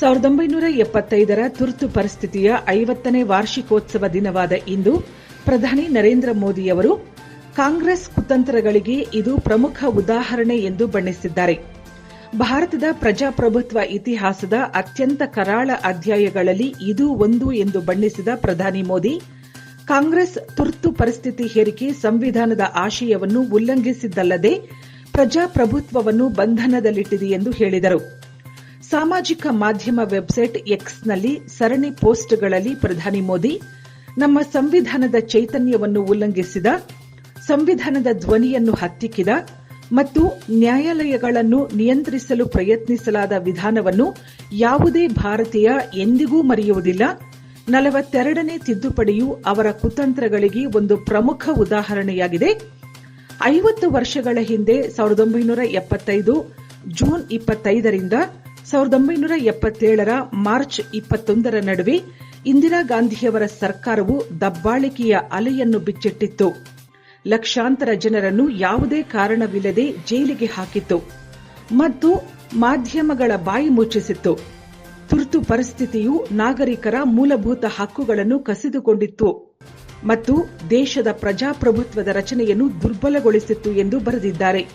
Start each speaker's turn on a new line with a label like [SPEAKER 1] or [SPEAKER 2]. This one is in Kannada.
[SPEAKER 1] ಸಾವಿರದ ಒಂಬೈನೂರ ಎಪ್ಪತ್ತೈದರ ತುರ್ತು ಪರಿಸ್ಥಿತಿಯ ಐವತ್ತನೇ ವಾರ್ಷಿಕೋತ್ಸವ ದಿನವಾದ ಇಂದು ಪ್ರಧಾನಿ ನರೇಂದ್ರ ಮೋದಿ ಅವರು ಕಾಂಗ್ರೆಸ್ ಕುತಂತ್ರಗಳಿಗೆ ಇದು ಪ್ರಮುಖ ಉದಾಹರಣೆ ಎಂದು ಬಣ್ಣಿಸಿದ್ದಾರೆ. ಭಾರತದ ಪ್ರಜಾಪ್ರಭುತ್ವ ಇತಿಹಾಸದ ಅತ್ಯಂತ ಕರಾಳ ಅಧ್ಯಾಯಗಳಲ್ಲಿ ಇದೂ ಒಂದು ಎಂದು ಬಣ್ಣಿಸಿದ ಪ್ರಧಾನಿ ಮೋದಿ, ಕಾಂಗ್ರೆಸ್ ತುರ್ತು ಪರಿಸ್ಥಿತಿ ಹೇರಿಕೆ ಸಂವಿಧಾನದ ಆಶಯವನ್ನು ಉಲ್ಲಂಘಿಸಿದ್ದಲ್ಲದೆ ಪ್ರಜಾಪ್ರಭುತ್ವವನ್ನು ಬಂಧನದಲ್ಲಿಟ್ಟಿದೆ ಎಂದು ಹೇಳಿದರು. ಸಾಮಾಜಿಕ ಮಾಧ್ಯಮ ವೆಬ್ಸೈಟ್ ಎಕ್ಸ್ನಲ್ಲಿ ಸರಣಿ ಪೋಸ್ಟ್ಗಳಲ್ಲಿ ಪ್ರಧಾನಿ ಮೋದಿ, ನಮ್ಮ ಸಂವಿಧಾನದ ಚೈತನ್ಯವನ್ನು ಉಲ್ಲಂಘಿಸಿದ, ಸಂವಿಧಾನದ ಧ್ವನಿಯನ್ನು ಹತ್ತಿಕ್ಕಿದ ಮತ್ತು ನ್ಯಾಯಾಲಯಗಳನ್ನು ನಿಯಂತ್ರಿಸಲು ಪ್ರಯತ್ನಿಸಲಾದ ವಿಧಾನವನ್ನು ಯಾವುದೇ ಭಾರತೀಯ ಎಂದಿಗೂ ಮರೆಯುವುದಿಲ್ಲ. ನಲವತ್ತೆರಡನೇ ತಿದ್ದುಪಡಿಯು ಅವರ ಕುತಂತ್ರಗಳಿಗೆ ಒಂದು ಪ್ರಮುಖ ಉದಾಹರಣೆಯಾಗಿದೆ. ಐವತ್ತು ವರ್ಷಗಳ ಹಿಂದೆ ಸಾವಿರದ ಒಂಬೈನೂರ ಎಪ್ಪತ್ತೈದು, ಜೂನ್ ಇಪ್ಪತ್ತೈದರಿಂದ ಸಾವಿರದ ಒಂಬೈನೂರ ಎಪ್ಪತ್ತೇಳರ ಮಾರ್ಚ್ ಇಪ್ಪತ್ತೊಂದರ ನಡುವೆ ಇಂದಿರಾ ಗಾಂಧಿಯವರ ಸರ್ಕಾರವು ದಬ್ಬಾಳಿಕೆಯ ಅಲೆಯನ್ನು ಬಿಚ್ಚಿಟ್ಟಿತ್ತು. ಲಕ್ಷಾಂತರ ಜನರನ್ನು ಯಾವುದೇ ಕಾರಣವಿಲ್ಲದೆ ಜೈಲಿಗೆ ಹಾಕಿತ್ತು ಮತ್ತು ಮಾಧ್ಯಮಗಳ ಬಾಯಿ ಮುಚ್ಚಿಸಿತ್ತು. ತುರ್ತು ಪರಿಸ್ಥಿತಿಯು ನಾಗರಿಕರ ಮೂಲಭೂತ ಹಕ್ಕುಗಳನ್ನು ಕಸಿದುಕೊಂಡಿತ್ತು ಮತ್ತು ದೇಶದ ಪ್ರಜಾಪ್ರಭುತ್ವದ ರಚನೆಯನ್ನು ದುರ್ಬಲಗೊಳಿಸಿತ್ತು ಎಂದು ಬರೆದಿದ್ದಾರೆ.